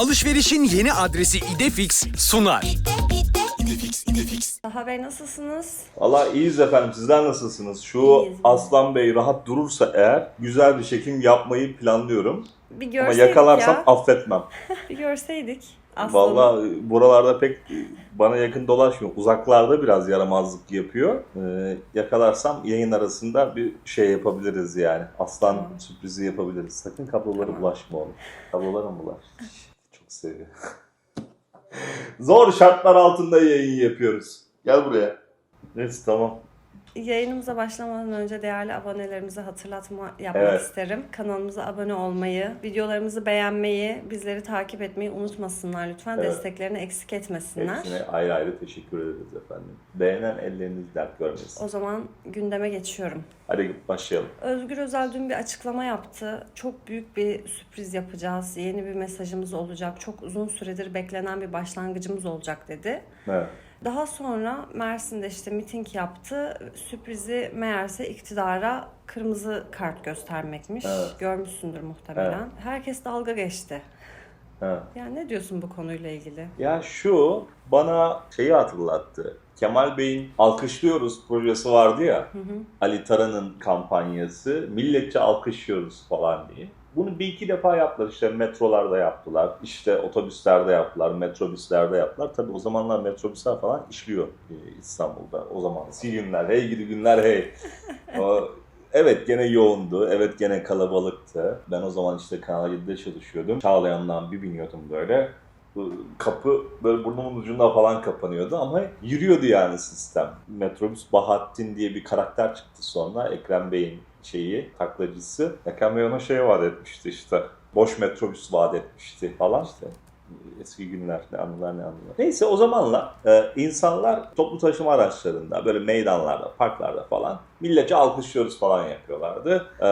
Alışverişin yeni adresi İdefix sunar. Daha Bey nasılsınız? Valla iyiyiz efendim. Sizler nasılsınız? Şu İyiyiz. Aslan Bey rahat durursa eğer güzel bir çekim yapmayı planlıyorum. Bir Ama görseydik yakalarsam ya. affetmem. Bir görseydik. Aslanı. Valla buralarda pek bana yakın dolaşmıyor. Uzaklarda biraz yaramazlık yapıyor. Ee, yakalarsam yayın arasında bir şey yapabiliriz yani. Aslan Tamam. sürprizi yapabiliriz. Sakın kablolara Tamam. bulaşma oğlum. Kablolara mı bulaş? Seviyor. Zor şartlar altında yayın yapıyoruz. Gel buraya. Neyse tamam. Yayınımıza başlamadan önce değerli abonelerimize hatırlatma yapmak Evet. isterim. Kanalımıza abone olmayı, videolarımızı beğenmeyi, bizleri takip etmeyi unutmasınlar lütfen. Evet. Desteklerini eksik etmesinler. Hepsine ayrı ayrı teşekkür ederiz efendim. Beğenen elleriniz dert görmesin. O zaman gündeme geçiyorum. Hadi başlayalım. Özgür Özel dün bir açıklama yaptı. Çok büyük bir sürpriz yapacağız. Yeni bir mesajımız olacak. Çok uzun süredir beklenen bir başlangıcımız olacak dedi. Evet. Daha sonra Mersin'de işte miting yaptı. Sürprizi meğerse iktidara kırmızı kart göstermekmiş. Evet. Görmüşsündür muhtemelen. Herkes dalga geçti. evet. Yani ne diyorsun bu konuyla ilgili? Ya şu bana şeyi hatırlattı. Kemal Bey'in Alkışlıyoruz projesi vardı ya. Ali Taran'ın kampanyası. Milletçe alkışlıyoruz falan diye. Bunu bir iki defa yaptılar. İşte metrolarda yaptılar. işte otobüslerde yaptılar. Metrobüslerde yaptılar. Tabii o zamanlar metrobüsler falan işliyor e, İstanbul'da. O zaman günler, hey gidi günler hey. Evet gene yoğundu. Evet gene kalabalıktı. Ben o zaman işte Kanal 7'de çalışıyordum. Çağlayan'dan bir biniyordum böyle kapı böyle burnumun ucunda falan kapanıyordu ama yürüyordu yani sistem. Metrobüs Bahattin diye bir karakter çıktı sonra Ekrem Bey'in şeyi, taklacısı. Ekrem Bey ona şey vaat etmişti işte. Boş metrobüs vaat etmişti falan işte. Eski günler ne anılar ne anılar. Neyse o zamanla e, insanlar toplu taşıma araçlarında böyle meydanlarda, parklarda falan milletçe alkışlıyoruz falan yapıyorlardı. E,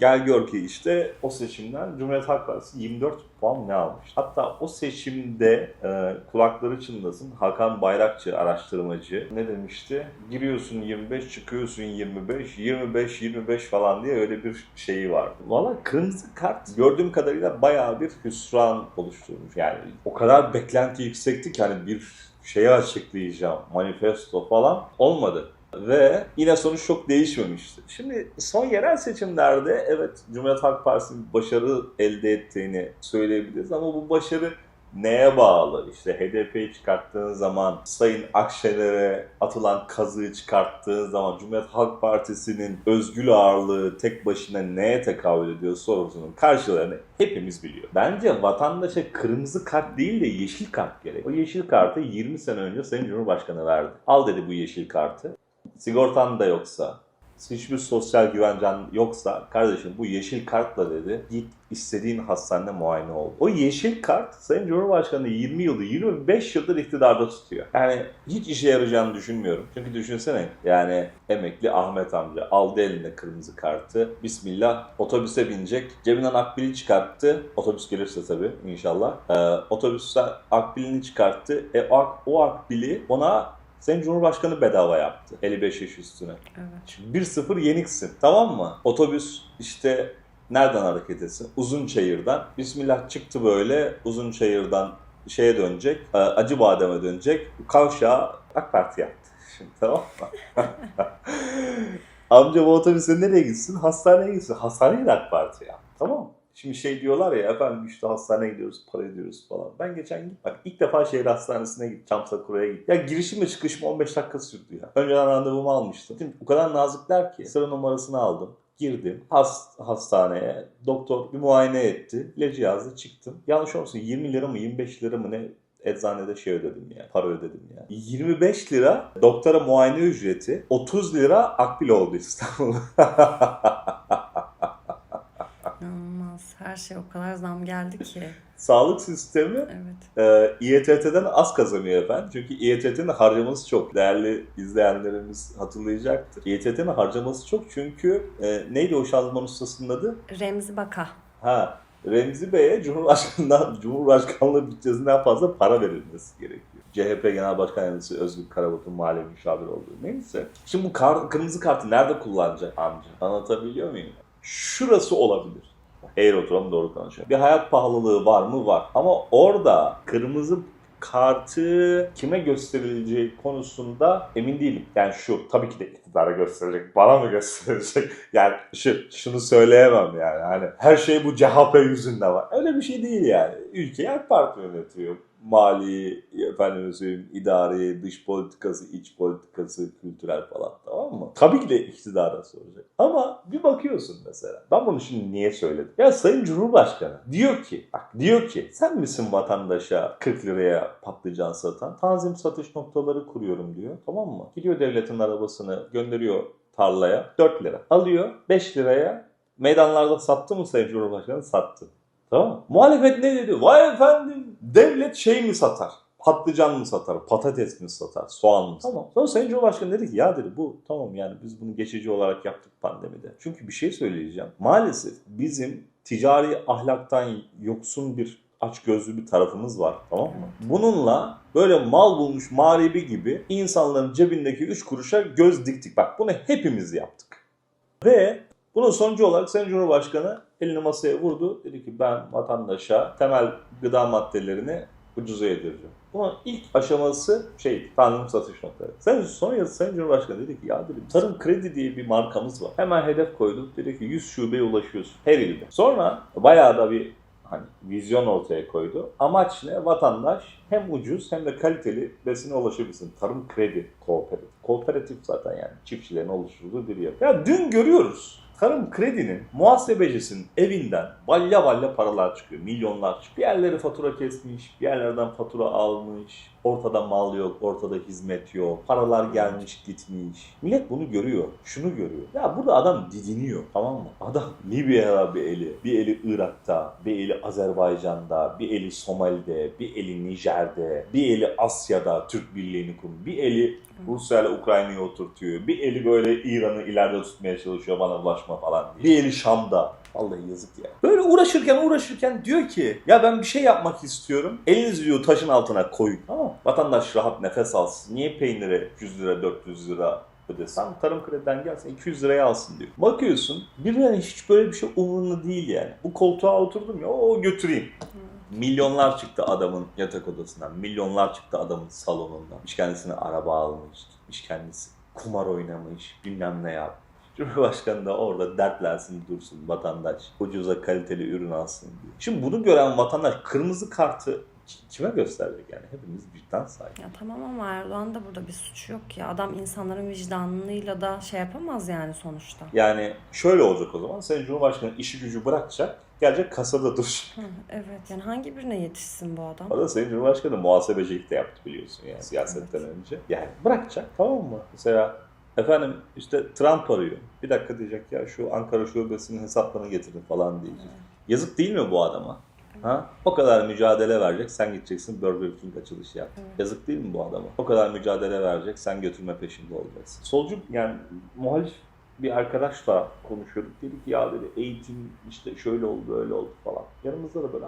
gel gör ki işte o seçimden Cumhuriyet Halk Partisi 24 puan ne almış. Hatta o seçimde e, kulakları çınlasın Hakan Bayrakçı araştırmacı ne demişti? Giriyorsun 25 çıkıyorsun 25 25 25 falan diye öyle bir şeyi vardı. Valla kırmızı kart gördüğüm kadarıyla bayağı bir hüsran oluşturmuş. Yani o kadar beklenti yüksekti ki hani bir şeyi açıklayacağım manifesto falan olmadı. Ve yine sonuç çok değişmemişti. Şimdi son yerel seçimlerde evet Cumhuriyet Halk Partisi'nin başarı elde ettiğini söyleyebiliriz ama bu başarı neye bağlı? İşte HDP'yi çıkarttığın zaman, Sayın Akşener'e atılan kazığı çıkarttığın zaman Cumhuriyet Halk Partisi'nin özgül ağırlığı tek başına neye tekabül ediyor sorusunun karşılığını hepimiz biliyor. Bence vatandaşa kırmızı kart değil de yeşil kart gerek. O yeşil kartı 20 sene önce Sayın Cumhurbaşkanı verdi. Al dedi bu yeşil kartı. Sigortan da yoksa, hiçbir sosyal güvencen yoksa kardeşim bu yeşil kartla dedi git istediğin hastanede muayene ol. O yeşil kart Sayın Cumhurbaşkanı 20 yıldır 25 yıldır iktidarda tutuyor. Yani hiç işe yarayacağını düşünmüyorum. Çünkü düşünsene yani emekli Ahmet amca aldı eline kırmızı kartı. Bismillah otobüse binecek. Cebinden akbili çıkarttı. Otobüs gelirse tabii inşallah. Ee, otobüsten akbilini çıkarttı. E, o, ak- o akbili ona Sayın Cumhurbaşkanı bedava yaptı 55 yaş üstüne. Evet. 1-0 yeniksin tamam mı? Otobüs işte nereden hareket etsin? Uzunçayır'dan. Bismillah çıktı böyle Uzunçayır'dan şeye dönecek, e, Acıbadem'e dönecek. Kavşağı AK Parti yaptı. Şimdi tamam mı? Amca bu otobüse nereye gitsin? Hastaneye gitsin. Hastaneye de AK Parti yaptı. Şimdi şey diyorlar ya efendim işte hastaneye gidiyoruz, para ödüyoruz falan. Ben geçen gün bak ilk defa şehir hastanesine gittim. Çamsakura'ya gittim. Ya girişim ve çıkışım 15 dakika sürdü ya. Önceden randevumu almıştım. Şimdi o kadar nazikler ki sıra numarasını aldım. Girdim hast hastaneye. Doktor bir muayene etti. İlacı yazdı çıktım. Yanlış olmasın 20 lira mı 25 lira mı ne eczanede şey ödedim ya. Para ödedim ya. 25 lira doktora muayene ücreti. 30 lira akbil oldu İstanbul'da. Şey o kadar zam geldi ki. Sağlık sistemi Evet. e, İETT'den az kazanıyor efendim. Çünkü İETT'nin harcaması çok. Değerli izleyenlerimiz hatırlayacaktır. İETT'nin harcaması çok çünkü e, neydi o şanzıman ustasının adı? Remzi Baka. Ha, Remzi Bey'e Cumhurbaşkanı'ndan, Cumhurbaşkanlığı bütçesinden fazla para verilmesi gerekiyor. CHP Genel Başkan Yardımcısı Özgür Karabat'ın mali müşavir olduğu. Neyse. Şimdi bu kar- kırmızı kartı nerede kullanacak amca? Anlatabiliyor muyum? Şurası olabilir. Oturalım doğru konuşalım. Bir hayat pahalılığı var mı? Var. Ama orada kırmızı kartı kime gösterileceği konusunda emin değilim. Yani şu tabii ki de iktidara gösterecek, bana mı gösterecek? Yani şu, şunu söyleyemem yani. Hani her şey bu CHP yüzünden var. Öyle bir şey değil yani. Ülkeyi AK Parti yönetiyor. Mali, efendim söyleyeyim, idari, dış politikası, iç politikası, kültürel falan tamam mı? Tabii ki de iktidara soracak. Ama bir bakıyorsun mesela. Ben bunu şimdi niye söyledim? Ya Sayın Cumhurbaşkanı diyor ki, bak diyor ki sen misin vatandaşa 40 liraya patlıcan satan? Tanzim satış noktaları kuruyorum diyor. Tamam mı? Gidiyor devletin arabasını gönderiyor tarlaya 4 lira. Alıyor 5 liraya meydanlarda sattı mı Sayın Cumhurbaşkanı? Sattı. Tamam? Muhalefet ne dedi? Vay efendim devlet şey mi satar? Patlıcan mı satar? Patates mi satar? Soğan mı satar? Tamam. Sonra Sayın Cumhurbaşkanı dedi ki ya dedi bu tamam yani biz bunu geçici olarak yaptık pandemide. Çünkü bir şey söyleyeceğim. Maalesef bizim ticari ahlaktan yoksun bir açgözlü bir tarafımız var tamam mı? Bununla böyle mal bulmuş mağribi gibi insanların cebindeki 3 kuruşa göz diktik. Bak bunu hepimiz yaptık. Ve bunun sonucu olarak Sayın Cumhurbaşkanı elini masaya vurdu. Dedi ki ben vatandaşa temel gıda maddelerini ucuza yedireceğim. Bunun ilk aşaması şey tanzim satış noktaları. Sen sonra Sayın Cumhurbaşkanı dedi ki ya dedim tarım kredi diye bir markamız var. Hemen hedef koyduk. Dedi ki 100 şubeye ulaşıyorsun her ilde. Sonra bayağı da bir hani vizyon ortaya koydu. Amaç ne? Vatandaş hem ucuz hem de kaliteli besine ulaşabilsin. Tarım kredi kooperatif. Kooperatif zaten yani çiftçilerin oluşturduğu bir yer. Ya dün görüyoruz. Tarım kredinin muhasebecisinin evinden balya balya paralar çıkıyor. Milyonlar çıkıyor. Bir yerleri fatura kesmiş, bir yerlerden fatura almış. Ortada mal yok, ortada hizmet yok. Paralar gelmiş gitmiş. Millet bunu görüyor. Şunu görüyor. Ya burada adam didiniyor tamam mı? Adam Libya'da bir eli, bir eli Irak'ta, bir eli Azerbaycan'da, bir eli Somali'de, bir eli Nijer'de, bir eli Asya'da Türk Birliği'ni kuruyor. Bir eli Rusya ile Ukrayna'yı oturtuyor. Bir eli böyle İran'ı ileride tutmaya çalışıyor bana ulaşma falan diye. Bir eli Şam'da. Vallahi yazık ya. Böyle uğraşırken uğraşırken diyor ki ya ben bir şey yapmak istiyorum. Elinizi diyor taşın altına koyun. Tamam. Vatandaş rahat nefes alsın. Niye peynire 100 lira 400 lira ödesen tarım krediden gelsin 200 liraya alsın diyor. Bakıyorsun birilerine hiç böyle bir şey umurunda değil yani. Bu koltuğa oturdum ya o götüreyim. Milyonlar çıktı adamın yatak odasından. Milyonlar çıktı adamın salonundan. Gitmiş kendisine araba almış. Gitmiş kendisi kumar oynamış. Bilmem ne yapmış. Cumhurbaşkanı da orada dertlensin dursun vatandaş. Ucuza kaliteli ürün alsın diyor. Şimdi bunu gören vatandaş kırmızı kartı kime gösterecek yani? Hepimiz vicdan sahibi. Ya tamam ama Erdoğan da burada bir suç yok ki. Adam insanların vicdanıyla da şey yapamaz yani sonuçta. Yani şöyle olacak o zaman. Sayın Cumhurbaşkanı işi gücü bırakacak. Gelecek kasada duracak. Hı, evet yani hangi birine yetişsin bu adam? Orada Sayın Cumhurbaşkanı muhasebecilik de yaptı biliyorsun yani siyasetten önce. Yani bırakacak tamam mı? Mesela efendim işte Trump arıyor. Bir dakika diyecek ya şu Ankara şubesinin hesaplarını getirin falan diyecek. Yazık değil mi bu adama? Ha? O kadar mücadele verecek, sen gideceksin Burger King açılışı yap. Evet. Yazık değil mi bu adama? O kadar mücadele verecek, sen götürme peşinde olacaksın. Solcu yani muhalif bir arkadaşla konuşuyorduk. Dedi ki ya dedi eğitim işte şöyle oldu böyle oldu falan. Yanımızda da böyle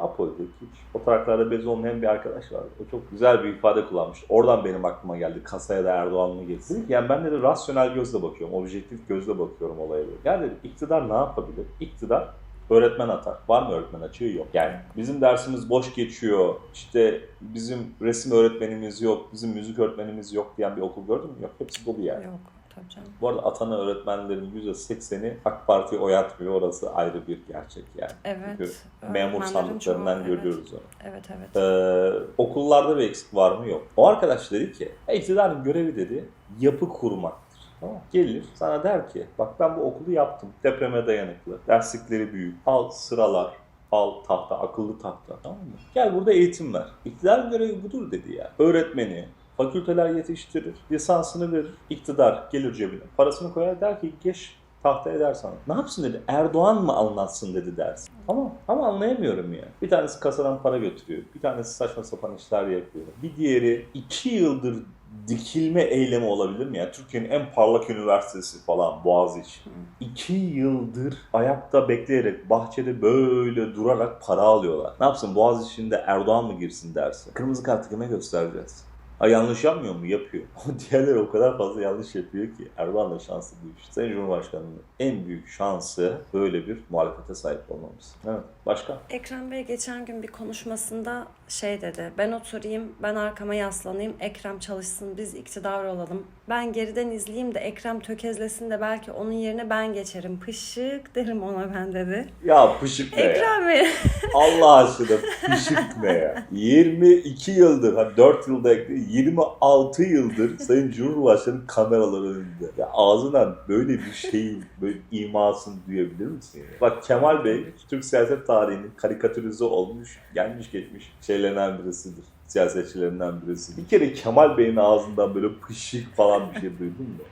hiç o taraflarda bez olmayan bir arkadaş vardı. O çok güzel bir ifade kullanmış. Oradan benim aklıma geldi. Kasaya da Erdoğan mı geçsin? Dedi ki yani ben de rasyonel gözle bakıyorum. Objektif gözle bakıyorum olaya. dedi. Yani dedi iktidar ne yapabilir? İktidar öğretmen atar. Var mı öğretmen açığı? Yok. Yani bizim dersimiz boş geçiyor. İşte bizim resim öğretmenimiz yok, bizim müzik öğretmenimiz yok diyen bir okul gördün mü? Yok. Hepsi dolu yani. Yok tabii canım. Bu arada atana öğretmenlerin %80'i AK Parti'yi oy atmıyor. Orası ayrı bir gerçek yani. Evet. Çünkü memur sandıklarından çoğu- görüyoruz onu. Evet evet. evet. Ee, okullarda bir eksik var mı? Yok. O arkadaş dedi ki, "E, iktidarın görevi dedi, yapı kurmaktır. Tamam. Gelir sana der ki, bak ben bu okulu yaptım. Depreme dayanıklı, derslikleri büyük. Al sıralar, al tahta, akıllı tahta. Tamam mı? Gel burada eğitim ver. İktidarın görevi budur dedi ya. Öğretmeni, fakülteler yetiştirir, lisansını verir, iktidar gelir cebine. Parasını koyar der ki geç tahta eder sana. Ne yapsın dedi. Erdoğan mı anlatsın dedi dersin. Ama ama anlayamıyorum ya. Bir tanesi kasadan para götürüyor. Bir tanesi saçma sapan işler yapıyor. Bir diğeri iki yıldır dikilme eylemi olabilir mi ya? Türkiye'nin en parlak üniversitesi falan Boğaziçi. İki yıldır ayakta bekleyerek bahçede böyle durarak para alıyorlar. Ne yapsın Boğaziçi'nde Erdoğan mı girsin derse? Kırmızı kartı kime göstereceğiz? Ha yanlış yapmıyor mu? Yapıyor. Ama diğerleri o kadar fazla yanlış yapıyor ki. Erdoğan'ın şansı bu işte. Sayın Cumhurbaşkanı'nın en büyük şansı böyle bir muhalefete sahip olmamız. Evet. Başka? Ekrem Bey geçen gün bir konuşmasında şey dedi. Ben oturayım, ben arkama yaslanayım, Ekrem çalışsın, biz iktidar olalım. Ben geriden izleyeyim de Ekrem tökezlesin de belki onun yerine ben geçerim. Pışık derim ona ben dedi. Ya pışık ne ya? Ekrem Bey. Allah aşkına pışık ne ya? 22 yıldır, hani 4 yılda ekle, 26 yıldır Sayın Cumhurbaşkanı kameralar önünde. Ya ağzından böyle bir şeyin, böyle imasını duyabilir misin? ya? Bak Kemal Bey, Türk siyaset tarihinin karikatürize olmuş, gelmiş geçmiş şeylerinden birisidir. Siyasetçilerinden birisi. Bir kere Kemal Bey'in ağzından böyle pışık falan bir şey duydun mu?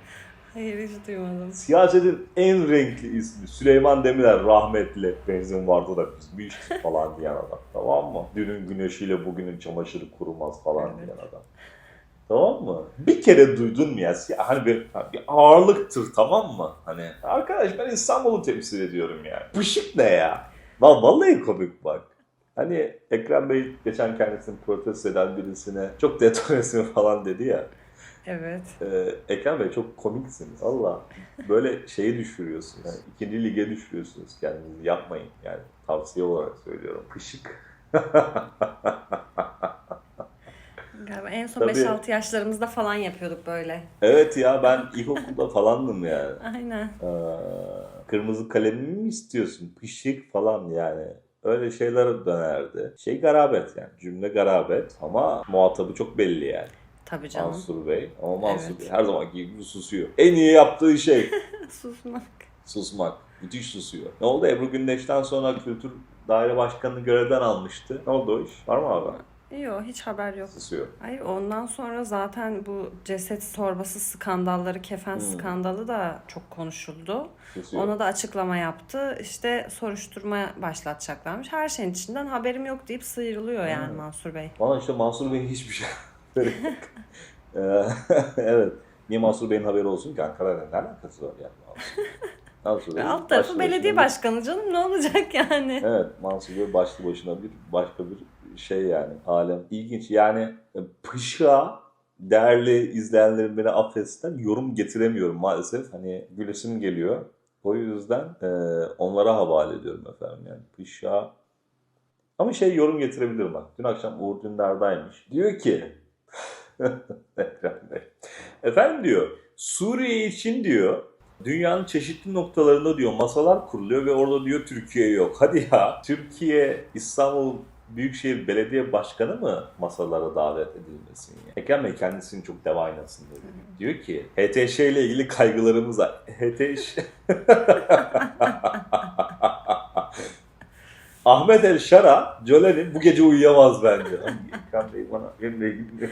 Hayır hiç duymadım. Siyasetin en renkli ismi Süleyman Demirel rahmetli. Benzin vardı da biz bir falan diyen adam. Tamam mı? Dünün güneşiyle bugünün çamaşırı kurumaz falan Evet. diyen adam. Tamam mı? Bir kere duydun mu ya? Hani bir, bir ağırlıktır tamam mı? Hani arkadaş ben İstanbul'u temsil ediyorum yani. Pışık ne ya? Lan vallahi komik bak. Hani Ekrem Bey geçen kendisini protesto eden birisine çok detonesin falan dedi ya. Evet. Ee, Ekrem Bey çok komiksiniz. Allah böyle şeyi düşürüyorsunuz. Yani ikinci lige düşürüyorsunuz kendinizi. Yapmayın yani. Tavsiye olarak söylüyorum. Pışık. Galiba en son Tabii. 5-6 yaşlarımızda falan yapıyorduk böyle. Evet ya ben ilkokulda falandım yani. Aynen. Ee, kırmızı kalemimi mi istiyorsun? Pışık falan yani. Öyle şeyler dönerdi. Şey garabet yani. Cümle garabet ama muhatabı çok belli yani. Tabii canım. Mansur Bey. Ama Mansur Evet. Bey her zamanki gibi susuyor. En iyi yaptığı şey Susmak. Susmak. Müthiş susuyor. Ne oldu? Ebru Gündeş'ten sonra Kültür Daire Başkanı'nı görevden almıştı. Ne oldu o iş? Var mı abi? Yok hiç haber yok. Susuyor. Hayır ondan sonra zaten bu ceset torbası skandalları, kefen Hmm. skandalı da çok konuşuldu. Susuyor. Ona da açıklama yaptı. İşte soruşturma başlatacaklarmış. Her şeyin içinden haberim yok deyip sıyrılıyor yani Hmm. Mansur Bey. Bana işte Mansur Bey'in hiçbir şey evet. Niye Mansur Bey'in haberi olsun ki? Ankara'yla ne alakası var yani Mansur? Bey Alt tarafı başlı belediye başına başkanı canım ne olacak yani? bir- Evet. Mansur Bey başlı başına bir başka bir şey yani. Alem. İlginç. Yani e, pışa değerli izleyenlerim beni affetsinler yorum getiremiyorum maalesef. Hani gülesim geliyor. O yüzden e, onlara havale ediyorum efendim yani. Pışa ama şey yorum getirebilirim bak. Dün akşam Uğur Dündar'daymış. Diyor ki Ekrem Bey. Efendim diyor Suriye için diyor dünyanın çeşitli noktalarında diyor masalar kuruluyor ve orada diyor Türkiye yok. Hadi ya Türkiye İstanbul Büyükşehir Belediye Başkanı mı masalara davet edilmesin ya? Ekrem Bey kendisini çok dev aynasında diyor. Diyor ki HTŞ ile ilgili kaygılarımız var. HTŞ Ahmet El Şara, Jolene bu gece uyuyamaz bence. Ekrem Bey bana benimle ilgili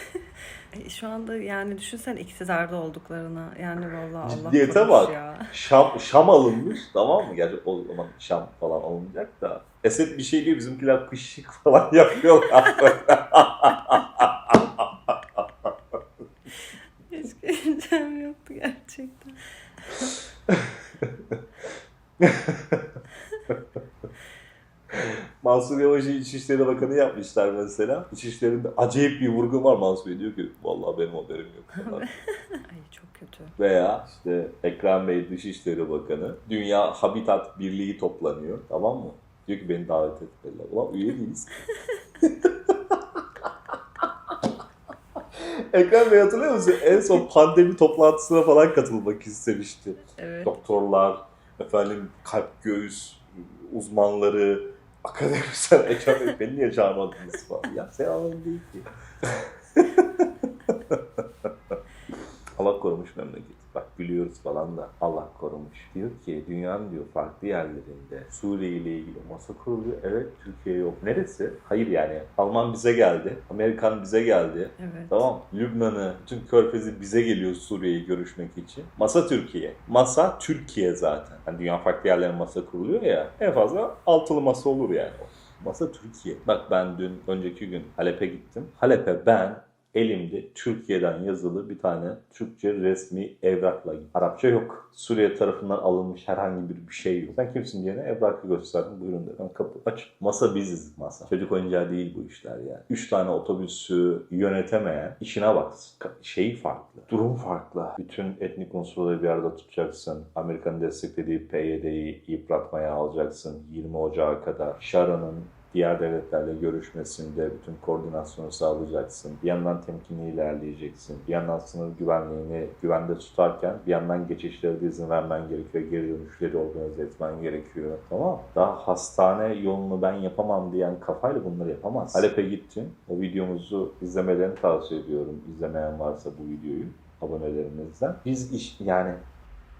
Şu anda yani düşünsen iktidarda olduklarını yani vallahi Allah Ciddiyete bak. ya. Şam, Şam alınmış tamam mı? Gerçi o zaman Şam falan alınacak da. Esed bir şey diyor bizimkiler pışık falan yapıyorlar. Yavaş'ı İçişleri Bakanı yapmışlar mesela. İçişlerinde acayip bir vurgu var Mansur Bey diyor ki vallahi benim haberim yok. Ay çok kötü. Veya işte Ekrem Bey Dışişleri Bakanı Dünya Habitat Birliği toplanıyor tamam mı? Diyor ki beni davet etmediler. Ulan üye değiliz. Ekrem Bey hatırlıyor musun? En son pandemi toplantısına falan katılmak istemişti. Evet. Doktorlar, efendim kalp göğüs uzmanları, akademisyen Bey beni niye çağırmadınız falan. Ya sen anladın değil ki. Allah korumuş memleketi. Bak biliyoruz falan da Allah korumuş. Diyor ki dünyanın diyor farklı yerlerinde Suriye ile ilgili masa kuruluyor. Evet Türkiye yok. Neresi? Hayır yani. Alman bize geldi. Amerikan bize geldi. Evet. Tamam. Lübnan'ı, bütün Körfez'i bize geliyor Suriye'yi görüşmek için. Masa Türkiye. Masa Türkiye zaten. Yani dünya farklı yerlerine masa kuruluyor ya. En fazla altılı masa olur yani. Masa Türkiye. Bak ben dün, önceki gün Halep'e gittim. Halep'e ben Elimde Türkiye'den yazılı bir tane Türkçe resmi evrakla. Arapça yok. Suriye tarafından alınmış herhangi bir bir şey yok. Sen kimsin diyene evrakı gösterdim. Buyurun dedim. Kapı aç. Masa biziz masa. Çocuk oyuncağı değil bu işler yani. Üç tane otobüsü yönetemeyen işine bak. Şeyi farklı. Durum farklı. Bütün etnik unsurları bir arada tutacaksın. Amerika'nın desteklediği PYD'yi yıpratmaya alacaksın. 20 Ocağı kadar. Şara'nın diğer devletlerle görüşmesinde bütün koordinasyonu sağlayacaksın. Bir yandan temkinli ilerleyeceksin. Bir yandan sınır güvenliğini güvende tutarken bir yandan geçişlere de izin vermen gerekiyor. Geri dönüşleri organize etmen gerekiyor. Mı? Daha hastane yolunu ben yapamam diyen kafayla bunları yapamaz. Halep'e gittin. O videomuzu izlemelerini tavsiye ediyorum. İzlemeyen varsa bu videoyu abonelerimizden. Biz iş yani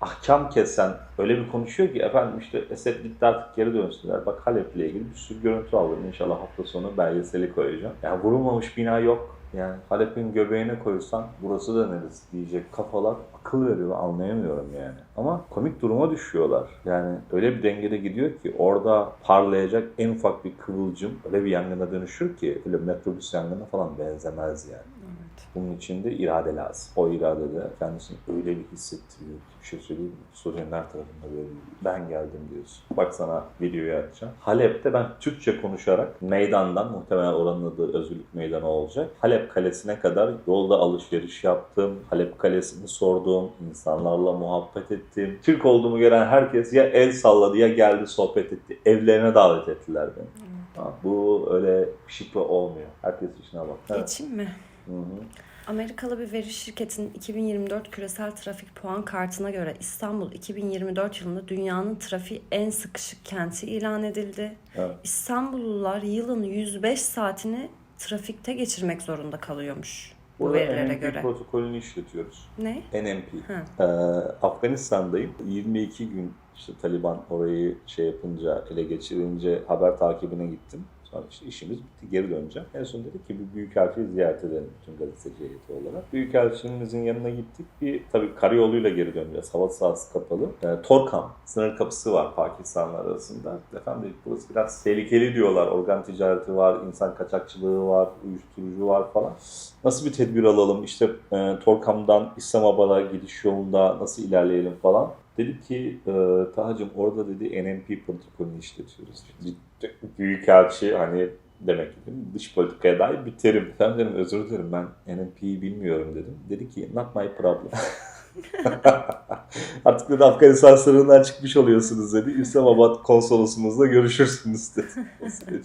ahkam kesen öyle bir konuşuyor ki efendim işte Esed gitti artık geri dönsünler. Bak Halep'le ilgili bir sürü görüntü aldım. İnşallah hafta sonu belgeseli koyacağım. Yani vurulmamış bina yok. Yani Halep'in göbeğine koysan burası da neresi diyecek kafalar akıl veriyor anlayamıyorum yani. Ama komik duruma düşüyorlar. Yani öyle bir dengede gidiyor ki orada parlayacak en ufak bir kıvılcım öyle bir yangına dönüşür ki öyle metrobüs yangına falan benzemez yani. Bunun için de irade lazım. O irade de kendisini öyle bir hissettiriyor bir şey söyleyeyim mi? Tarafında böyle ben geldim diyorsun. Bak sana videoyu açacağım. Halep'te ben Türkçe konuşarak meydandan muhtemelen oranın adı Özgürlük Meydanı olacak. Halep Kalesi'ne kadar yolda alışveriş yaptım. Halep Kalesi'ni sordum. insanlarla muhabbet ettim. Türk olduğumu gören herkes ya el salladı ya geldi sohbet etti. Evlerine davet ettiler beni. Ha, bu öyle şıklı olmuyor. Herkes işine bak. Geçeyim mi? Hı hı. Amerikalı bir veri şirketinin 2024 küresel trafik puan kartına göre İstanbul 2024 yılında dünyanın trafiği en sıkışık kenti ilan edildi. Evet. İstanbullular yılın 105 saatini trafikte geçirmek zorunda kalıyormuş bu Burada verilere NMP göre. protokolünü işletiyoruz. Ne? NMP. Ha. Ee, Afganistan'dayım. 22 gün işte Taliban orayı şey yapınca, ele geçirince haber takibine gittim. İşimiz bitti, geri döneceğim. En son dedik ki bir büyükelçiyi ziyaret edelim bütün gazeteci heyeti olarak. Büyükelçimizin yanına gittik. Bir tabii karayoluyla geri döneceğiz. Hava sahası kapalı. Ee, Torkam sınır kapısı var Pakistan'la arasında. Efendim dedik burası biraz tehlikeli diyorlar. Organ ticareti var, insan kaçakçılığı var, uyuşturucu var falan. Nasıl bir tedbir alalım? İşte e, Torkam'dan İslamabad'a gidiş yolunda nasıl ilerleyelim falan. Dedi ki e, Taha'cığım orada dedi NMP protokolünü işletiyoruz. Büyükelçi hani demek ki dış politikaya dair bir terim. Ben dedim özür dilerim ben NMP'yi bilmiyorum dedim. Dedi ki not my problem. Artık dedi Afganistan sınırından çıkmış oluyorsunuz dedi. İslamabad konsolosumuzla görüşürsünüz dedi.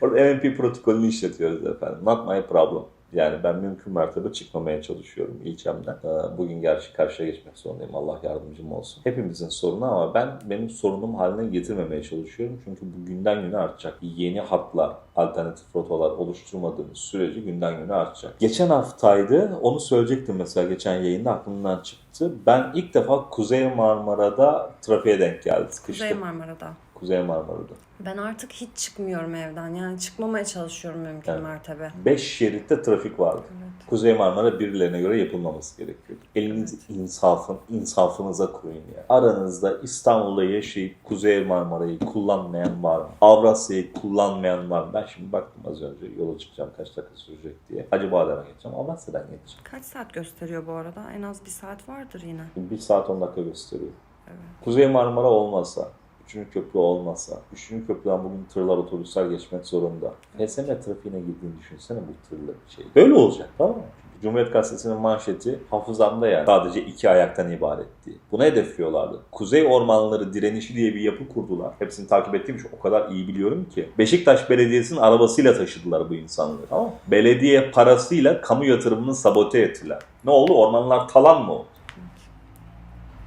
Orada NMP protokolünü işletiyoruz efendim. Not my problem. Yani ben mümkün mertebe çıkmamaya çalışıyorum ilçemden. Ee, Bugün gerçi karşıya geçmek zorundayım. Allah yardımcım olsun. Hepimizin sorunu ama ben benim sorunum haline getirmemeye çalışıyorum. Çünkü bu günden güne artacak. Yeni hatlar, alternatif rotalar oluşturmadığımız sürece günden güne artacak. Geçen haftaydı. Onu söyleyecektim mesela geçen yayında aklımdan çıktı. Ben ilk defa Kuzey Marmara'da trafiğe denk geldi. Sıkıştım. Kuzey Marmara'da. Kuzey Marmara'da. Ben artık hiç çıkmıyorum evden. Yani çıkmamaya çalışıyorum mümkün Evet. mertebe. 5 şeritte trafik vardı. Evet. Kuzey Marmara birilerine göre yapılmaması gerekiyor. Eliniz insafın, insafınıza koyun ya. Aranızda İstanbul'da yaşayıp Kuzey Marmara'yı kullanmayan var mı? Avrasya'yı kullanmayan var mı? Ben şimdi baktım az önce yola çıkacağım kaç dakika sürecek diye. Acıbadem'e geçeceğim. Avrasya'dan geçeceğim. Kaç saat gösteriyor bu arada? En az bir saat vardır yine. 1 saat 10 dakika gösteriyor. Evet. Kuzey Marmara olmasa, Üçüncü köprü olmasa, üçüncü köprüden bugün tırlar, otobüsler geçmek zorunda. HSM trafiğine girdiğini düşünsene bu tırla bir şey. Böyle olacak tamam mı? Cumhuriyet Gazetesi'nin manşeti hafızamda yani sadece iki ayaktan ibaretti. Buna hedefliyorlardı. Kuzey Ormanları Direnişi diye bir yapı kurdular. Hepsini takip ettiğim için o kadar iyi biliyorum ki. Beşiktaş Belediyesi'nin arabasıyla taşıdılar bu insanları. Tamam? Belediye parasıyla kamu yatırımını sabote ettiler. Ne oldu? Ormanlar talan mı oldu?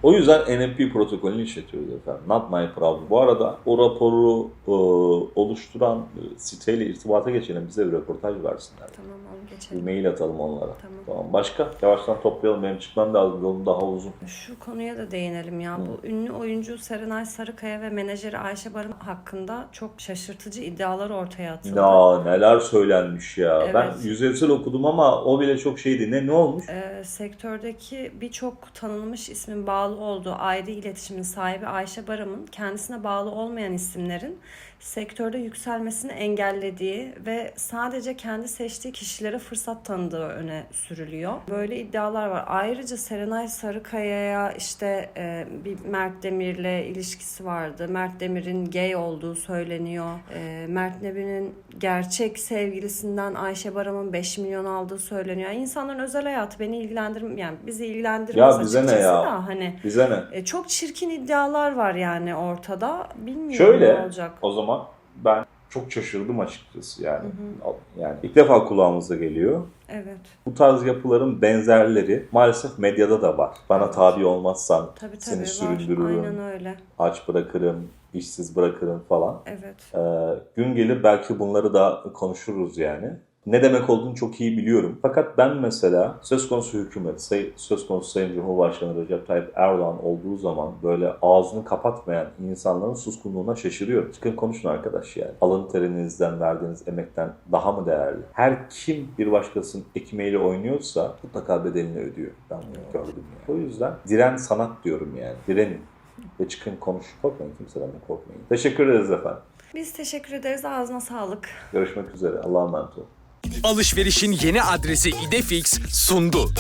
O yüzden NMP protokolünü işletiyoruz efendim. Not my problem. Bu arada o raporu e, oluşturan e, siteyle irtibata geçelim. Bize bir röportaj versinler. Tamam onu Bir geçelim. mail atalım onlara. Tamam. Tamam. Başka? Yavaştan toplayalım. Benim çıkmam lazım. Yolum daha uzun. Şu konuya da değinelim ya. Bu ünlü oyuncu Serenay Sarıkaya ve menajeri Ayşe Barın hakkında çok şaşırtıcı iddialar ortaya atıldı. Ya neler söylenmiş ya. Evet. Ben yüzeysel okudum ama o bile çok şeydi. Ne ne olmuş? Ee, sektördeki birçok tanınmış ismin bağlı olduğu ayrı iletişimin sahibi Ayşe Baram'ın kendisine bağlı olmayan isimlerin sektörde yükselmesini engellediği ve sadece kendi seçtiği kişilere fırsat tanıdığı öne sürülüyor. Böyle iddialar var. Ayrıca Serenay Sarıkaya'ya işte e, bir Mert Demir'le ilişkisi vardı. Mert Demir'in gay olduğu söyleniyor. E, Mert Nebi'nin gerçek sevgilisinden Ayşe Baram'ın 5 milyon aldığı söyleniyor. Yani insanların özel hayatı beni ilgilendirmiyor. Yani bizi ilgilendirmez Ya bize ne ya? da hani Bize ne? e, çok çirkin iddialar var yani ortada. Bilmiyorum Şöyle ne olacak. o zaman ben çok şaşırdım açıkçası yani. Yani ilk defa kulağımıza geliyor. Evet. Bu tarz yapıların benzerleri maalesef medyada da var. Bana tabi olmazsan Tabii tabii seni var. süründürürüm, Aynen öyle. aç bırakırım, işsiz bırakırım falan. Evet. Ee, gün gelir belki bunları da konuşuruz yani. Ne demek olduğunu çok iyi biliyorum. Fakat ben mesela söz konusu hükümet, say- söz konusu Sayın Cumhurbaşkanı Recep Tayyip Erdoğan olduğu zaman böyle ağzını kapatmayan insanların suskunluğuna şaşırıyorum. Çıkın konuşun arkadaş yani. Alın terinizden verdiğiniz emekten daha mı değerli? Her kim bir başkasının ekmeğiyle oynuyorsa mutlaka bedelini ödüyor. Ben bunu gördüm yani. O yüzden diren sanat diyorum yani. Direnin. Ve çıkın konuş. Korkmayın kimseden de korkmayın. Teşekkür ederiz efendim. Biz teşekkür ederiz. Ağzına sağlık. Görüşmek üzere. Allah'a emanet olun. Alışverişin yeni adresi İdefix sundu.